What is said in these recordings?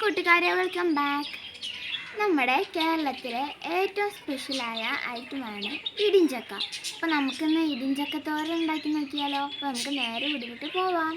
കൂട്ടുകാരെ welcome back നമ്മുടെ കേരളത്തിലെ ഏറ്റവും സ്പെഷ്യലായ ഐറ്റമാണ് ഇടിഞ്ചക്ക അപ്പോൾ നമുക്കിന്ന് ഇടിഞ്ചക്ക തോരൻ ഉണ്ടാക്കി നോക്കിയാലോ? അപ്പോൾ നമുക്ക് നേരെ വിടിവിട്ട് പോവാം.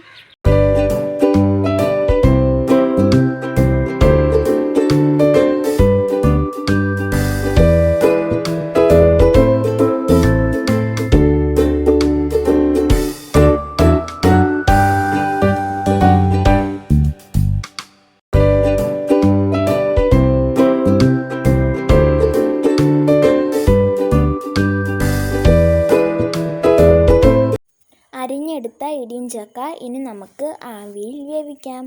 അരിഞ്ഞെടുത്ത ഇടിഞ്ചക്ക ഇനി നമുക്ക് ആവിയിൽ വേവിക്കാം.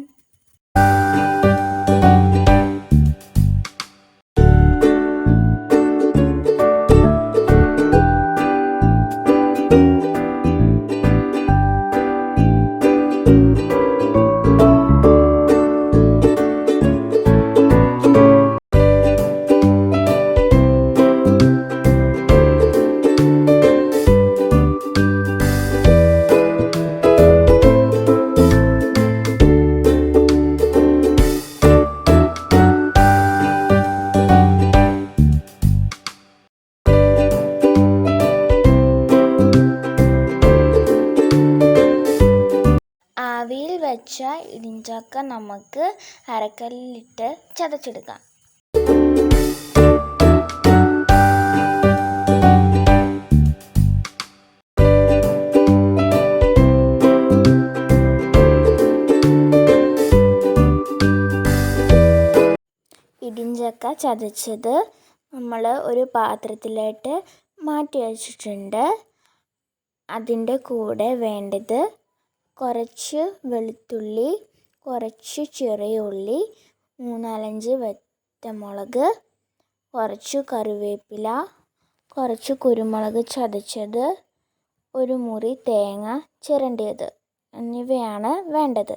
ആവിയിൽ വെച്ച ഇടിഞ്ചക്ക നമുക്ക് അരക്കല്ലിട്ട് ചതച്ചെടുക്കാം. ഇടിഞ്ചക്ക ചതച്ചത് നമ്മൾ ഒരു പാത്രത്തിലായിട്ട് മാറ്റി വച്ചിട്ടുണ്ട്. അതിന്റെ കൂടെ വേണ്ടത് കുറച്ച് വെളുത്തുള്ളി കുറച്ച് ചെറിയ ഉള്ളി മൂന്നാലഞ്ച് വറ്റമുളക് കുറച്ച് കറിവേപ്പില കുറച്ച് കുരുമുളക് ചതച്ചത് ഒരു മുറി തേങ്ങ ചിരണ്ടിയത്. എന്നിവയാണ് വേണ്ടത്.